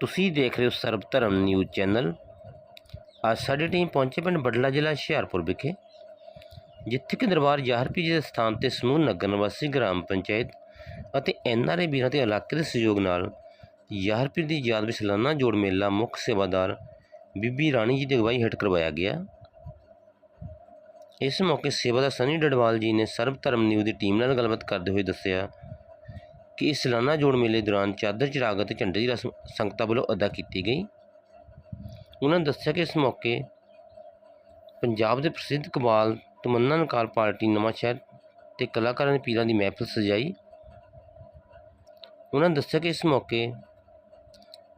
ਤੁਸੀਂ ਦੇਖ ਰਹੇ ਹੋ ਸਰਬ ਧਰਮ ਨਿਊਜ਼ ਚੈਨਲ। ਅੱਜ ਸਾਡੀ ਟੀਮ ਪਹੁੰਚੇ ਪਿੰਡ ਬਡਲਾ ਜ਼ਿਲ੍ਹਾ ਹੁਸ਼ਿਆਰਪੁਰ ਵਿਖੇ, ਜਿੱਥੇ ਕਿ ਦਰਬਾਰ ਜ਼ਾਹਰਪੀ ਜੀ ਦੇ ਸਥਾਨ ਤੇ ਸਮੂਹ ਨਗਰ ਨਿਵਾਸੀ ਗ੍ਰਾਮ ਪੰਚਾਇਤ ਅਤੇ ਐਨਆਰਏ ਵੀਰਾਂ ਤੇ ਇਲਾਕੇ ਦੇ ਸਹਿਯੋਗ ਨਾਲ ਜ਼ਾਹਰਪੀਰ ਦੀ ਯਾਦ ਵਿੱਚ ਸਾਲਾਨਾ ਜੋੜ ਮੇਲਾ ਮੁੱਖ ਸੇਵਾਦਾਰ ਬੀਬੀ ਰਾਣੀ ਜੀ ਦੀ ਅਗਵਾਈ ਹੇਠ ਕਰਵਾਇਆ ਗਿਆ। ਇਸ ਮੌਕੇ ਸੇਵਾਦਾਰ ਸਨੀ ਡਡਵਾਲ ਜੀ ਨੇ ਸਰਬ ਧਰਮ ਨਿਊਜ਼ ਦੀ ਟੀਮ ਨਾਲ ਗੱਲਬਾਤ ਕਰਦੇ ਹੋਏ ਦੱਸਿਆ ਕਿ ਇਸ ਸਾਲਾਨਾ ਜੋੜ ਮੇਲੇ ਦੌਰਾਨ ਚਾਦਰ ਚਿਰਾਗ ਅਤੇ ਝੰਡੇ ਦੀ ਰਸਮ ਸੰਗਤਾਂ ਵੱਲੋਂ ਅਦਾ ਕੀਤੀ ਗਈ। ਉਹਨਾਂ ਨੇ ਦੱਸਿਆ ਕਿ ਇਸ ਮੌਕੇ ਪੰਜਾਬ ਦੇ ਪ੍ਰਸਿੱਧ ਕਵਾਲ ਤਮੰਨਾ ਨਕਾਲ ਪਾਰਟੀ ਨਵਾਂ ਸ਼ਹਿਰ ਤੇ ਕਲਾਕਾਰਾਂ ਦੇ ਪੀਰਾਂ ਦੀ ਮਹਿਫਲ ਸਜਾਈ। ਉਹਨਾਂ ਨੇ ਦੱਸਿਆ ਕਿ ਇਸ ਮੌਕੇ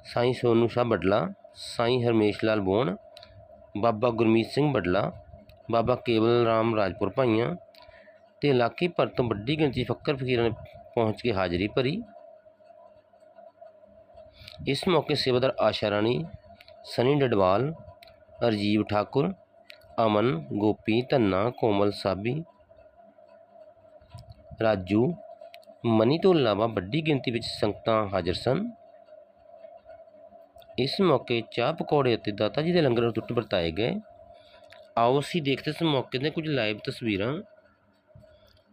ਸਾਈਂ ਸੋਨੂ ਸ਼ਾਹ ਬਡਲਾ, ਸਾਈਂ ਹਰਮੇਸ਼ ਲਾਲ ਬੋਣ ਬਾਬਾ ਗੁਰਮੀਤ ਸਿੰਘ ਬਡਲਾ, ਬਾਬਾ ਕੇਵਲ ਰਾਮ ਰਾਜਪੁਰ ਭਾਈਆਂ ਤੇ ਇਲਾਕੇ ਭਰ ਤੋਂ ਵੱਡੀ ਗਿਣਤੀ ਫੱਕਰ ਫਕੀਰਾਂ ਨੇ ਪਹੁੰਚ ਕੇ ਹਾਜ਼ਰੀ ਭਰੀ। ਇਸ ਮੌਕੇ ਸੇਵਾਦਾਰ ਆਸ਼ਾ ਰਾਣੀ, ਸਨੀ ਡਡਵਾਲ ਰਜੀਵ ਠਾਕੁਰ, ਅਮਨ, ਗੋਪੀ, ਧੰਨਾ, ਕੋਮਲ ਸਾਬੀ, ਰਾਜੂ, ਮਨੀ ਤੋਂ ਇਲਾਵਾ ਵੱਡੀ ਗਿਣਤੀ ਵਿੱਚ ਸੰਗਤਾਂ ਹਾਜ਼ਰ ਸਨ। ਇਸ ਮੌਕੇ ਚਾਹ ਪਕੌੜੇ ਅਤੇ ਦਾਤਾ ਜੀ ਦੇ ਲੰਗਰ ਨੂੰ ਟੁੱਟ ਵਰਤਾਏ ਗਏ। ਆਓ ਅਸੀਂ ਦੇਖਦੇ ਇਸ ਮੌਕੇ ਦੀਆਂ ਕੁਝ ਲਾਈਵ ਤਸਵੀਰਾਂ।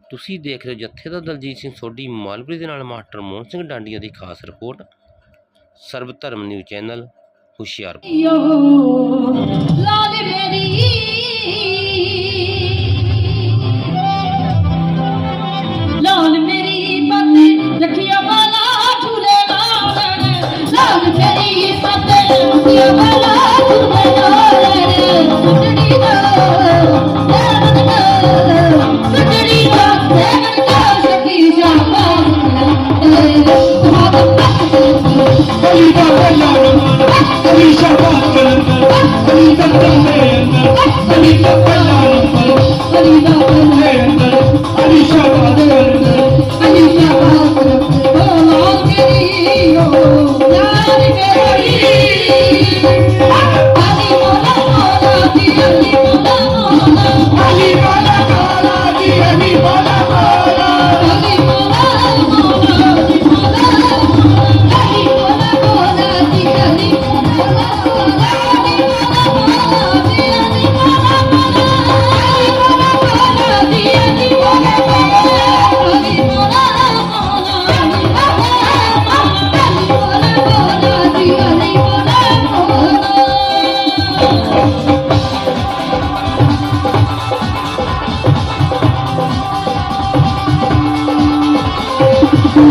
ਤੁਸੀਂ ਦੇਖ ਰਹੇ ਹੋ ਜਥੇਦਾਰ ਦਲਜੀਤ ਸਿੰਘ ਸੋਢੀ, ਮਾਲਪੁਰੀ ਦੇ ਨਾਲ ਮਾਸਟਰ ਮੋਹਨ ਸਿੰਘ ਡਾਂਡੀਆਂ ਦੀ ਖਾਸ report. Sarab Dharam news channel, Hoshiarpur. We Shabbat, conquer, Shabbat, Feliz Shabbat,